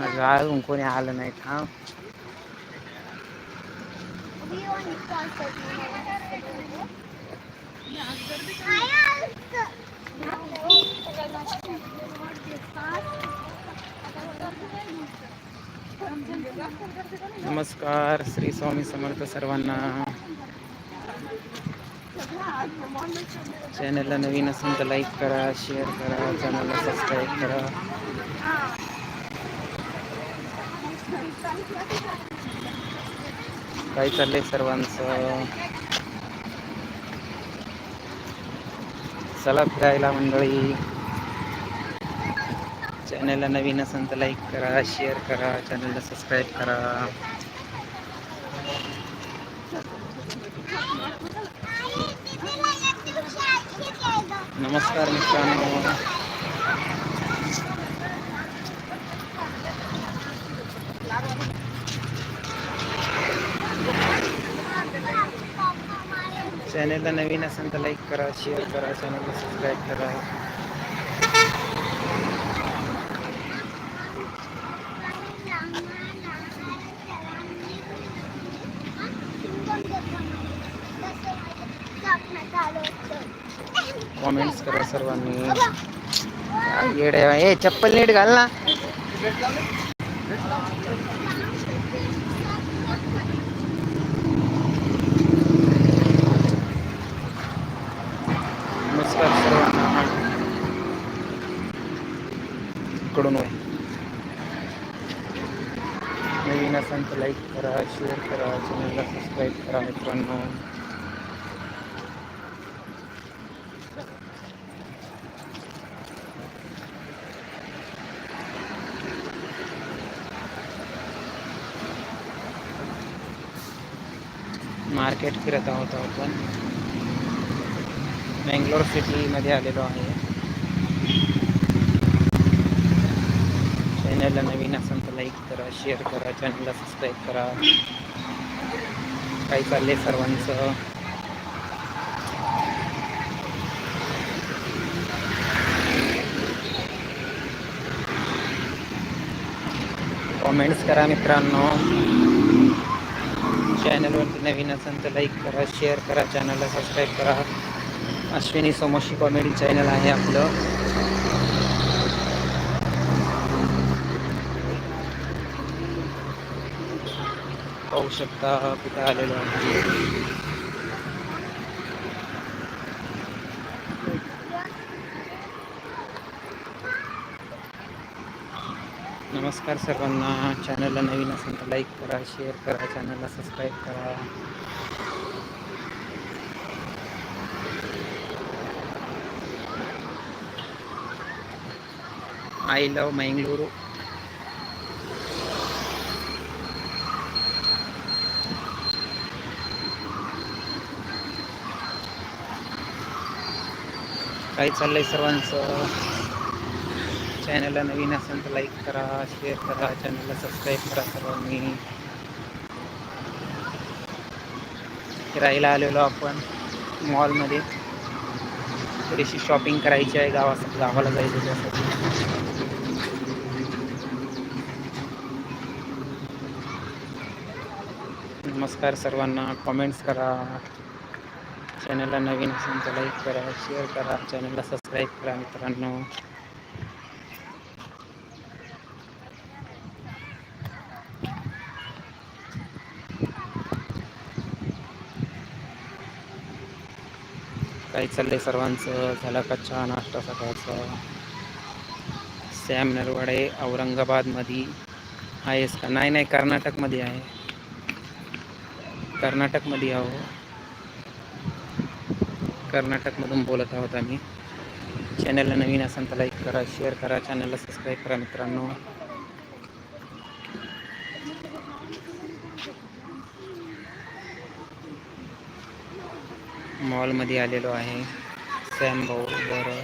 अजून कोणी आलं नाही थांब नमस्कार, श्री स्वामी समर्थ सर्वांना। चॅनलला नवीन असेल तर लाईक करा शेअर करा चॅनलला सबस्क्राईब करा. काय चाललंय सर्वांचं? चला फिरायला मंडळी. चॅनलला नवीन असेल तर लाईक करा शेअर करा चॅनलला सबस्क्राईब करा. नमस्कार मित्रांनो. चॅनलला नवीन असेल तर लाईक करा शेअर करा चॅनलला सबस्क्राईब करा कॉमेंट्स करा सर्वांनी येडे आहे? ए चप्पल नीट घाल ना नमस्कार सर्वांना. इकडून हो. नवीन असेल तर लाईक करा शेअर करा चॅनलला सबस्क्राईब करा मित्रांनो. मार्केट फिरत आहोत आपण. बेंगलोर सिटीमध्ये आलेलो आहे. चॅनलला नवीन असेल तर लाईक करा शेअर करा चॅनलला सबस्क्राईब करा. काय चाललंय सर्वांचं? कॉमेंट्स करा मित्रांनो. चॅनलवरती नवीन असेल तर लाईक करा शेअर करा चॅनलला सबस्क्राईब करा. अश्विनी सोमोशी कॉमेडी चॅनल आहे आपलं. पाहू शकता कुठे आलेलो आहे. नमस्कार सर्वांना. चॅनलला नवीन असेल तर लाईक करा शेअर करा चॅनलला सबस्क्राईब करा. आय लव मंगळूरू काय चाललंय सर्वांचं? चॅनलला नवीन असेल तर लाईक करा शेअर करा चॅनलला सबस्क्राईब करा सर्वांनी. फिरायला आलेलो आपण मॉलमध्ये थोडीशी शॉपिंग करायची आहे गावा गावाला जायचं त्यासाठी. नमस्कार सर्वांना कॉमेंट्स करा. चॅनलला नवीन असेल तर लाईक करा शेअर करा चॅनलला सबस्क्राईब करा मित्रांनो. काय चाललंय सर्वांचं? झाला का चहा नाश्ता सकाळचा? सॅम नरवाडे औरंगाबादमध्ये आहेस का? नाही नाही कर्नाटकमध्ये आहे. कर्नाटकमध्ये आहो. कर्नाटकमधून बोलत आहोत आम्ही. चॅनलला नवीन असेल तर लाईक करा शेअर करा चॅनलला सबस्क्राईब करा मित्रांनो. मॉलमध्ये आलेलो आहे. सॅम भाऊ बरं.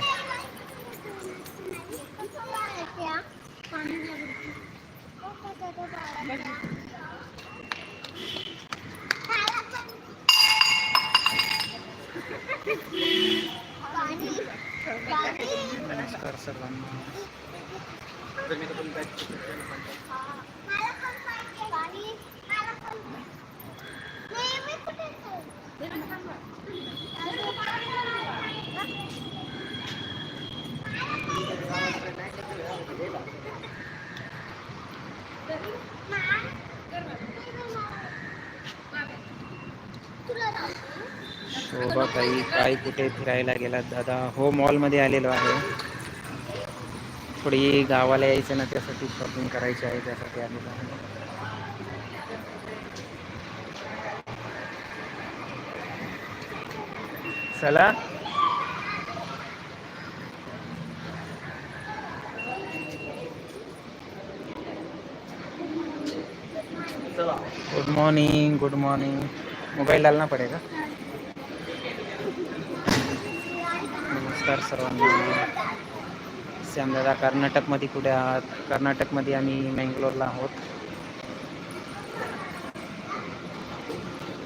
नमस्कार सर्वांना. शोभा काही काय कुठे फिरायला गेलात? दादा हो मॉलमध्ये आलेलो आहे. थोडी गावाला यायचं ना त्यासाठी शॉपिंग करायची आहे त्यासाठी आलेलो आहे. चला. Good morning good morning mobile डालना पडेगा? नमस्कार सर्वांना. श्यामदादा कर्नाटकमध्ये कुठे आहात? कर्नाटकमध्ये आम्ही मँगलोरला आहोत.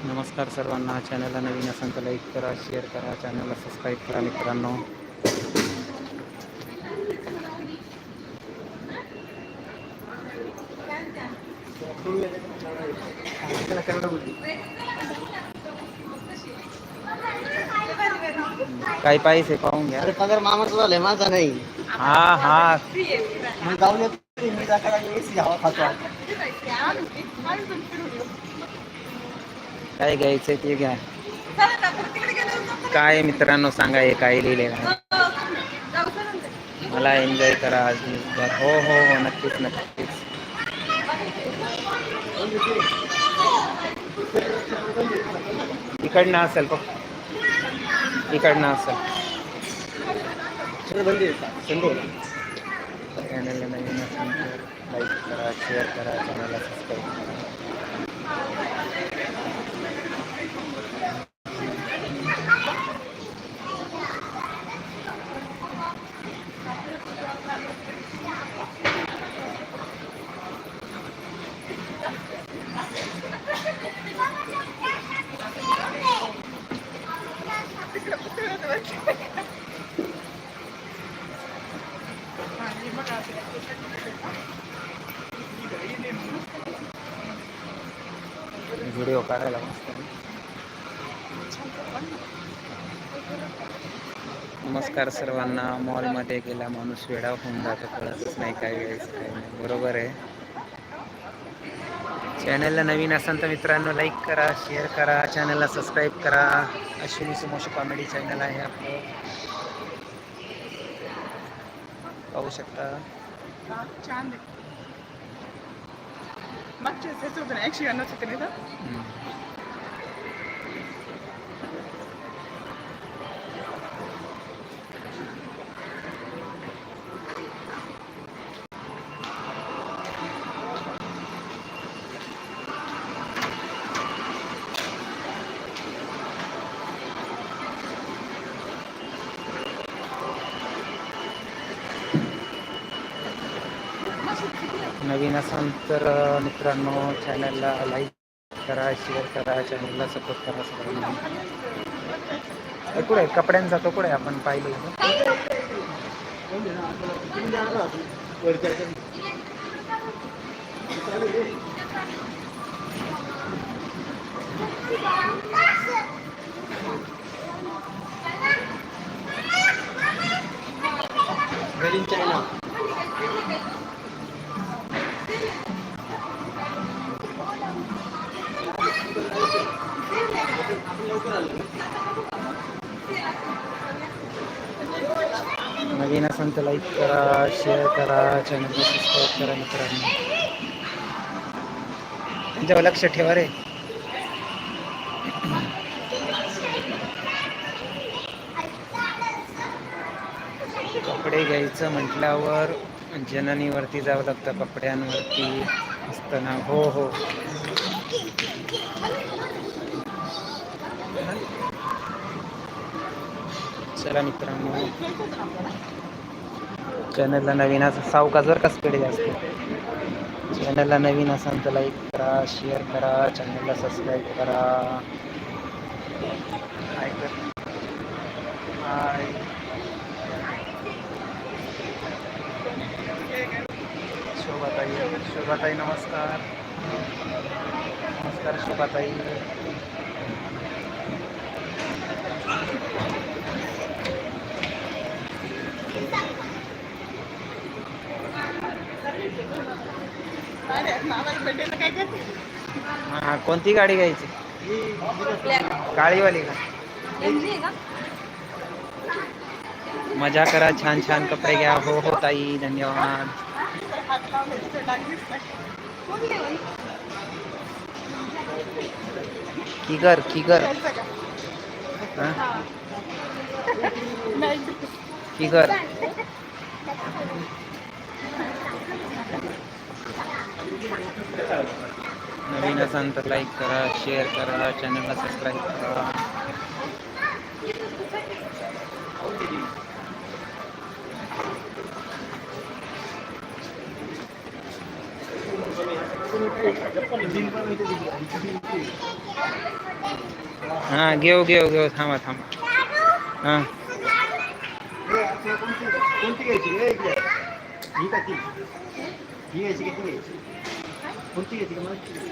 नमस्कार सर्वांना. चॅनलला नवीन असेल तर लाईक करा शेअर करा. चॅनलला सबस्क्राईब करा मित्रांनो. काय पाहिजे पाहून घ्या. अरे पगार मामाचा झालाय माझा नाही. हा हा. मग जाऊन येतो मी जाता एसी हवा खातो काय घ्यायचं ते घ्या. काय मित्रांनो सांगा हे काय लिहिलेलं आहे? मला एन्जॉय करा आज. हो हो हो नक्कीच नक्कीच. इकडनं असेल बघ. इकडनं असेल चॅनलला नवीन असेल तर लाईक करा शेअर करा चॅनलला सबस्क्राईब करा. व्हिडिओ काढायला मस्त नमस्कार सर्वांना. मॉलमध्ये गेला माणूस वेडा होऊन जातो कळतच नाही काय घ्यायचं काय नाही. बरोबर आहे. चॅनलला नवीन असाल तर मित्रांनो लाईक करा शेअर करा चॅनलला सबस्क्राईब करा. अश्विनी सुमोश कॉमेडी चॅनल आहे आपलं. पाहू शकता. Matches, that's not actually, I'm not sitting. Mm. नवीन असाल तर मित्रांनो चॅनलला लाईक करा शेअर करा चॅनलला सपोर्ट करा सगळ्यांना. कुठे कपड्यांचा तो कुठे आहे? आपण पाहिलं घरी चायना नवीन असेल तर लाईक करा शेअर करा चॅनलला सबस्क्राईब करा मित्रांनो. त्यांच्यावर लक्ष ठेवा रे. कपडे घ्यायचं म्हटल्यावर जननीवरती जावं लागतं कपड्यांवरती असतं ना. हो हो. चला मित्रांनो. चॅनलला नवीन असं सावकाशवर का स्पीड जास्त चॅनलला नवीन असाल तर लाईक करा शेअर करा चॅनलला सबस्क्राईब करा. हाय हाय शोभाताई शोभाताई नमस्कार. नमस्कार शोभाताई. हा कोणती गाडी घ्यायची? काळीवाली का? मज़ा करा छान छान कपडे घ्या. हो हो ताई धन्यवाद. हात डाग दिसतंय. किगर किगर? हा. किगर. नवीन असाल तर लाईक करा शेअर करा चॅनलला सबस्क्राईब करा. हा घेऊ घेऊ घेऊ. थांबा थांबा. हा. कोणती घ्यायची? रे इकडे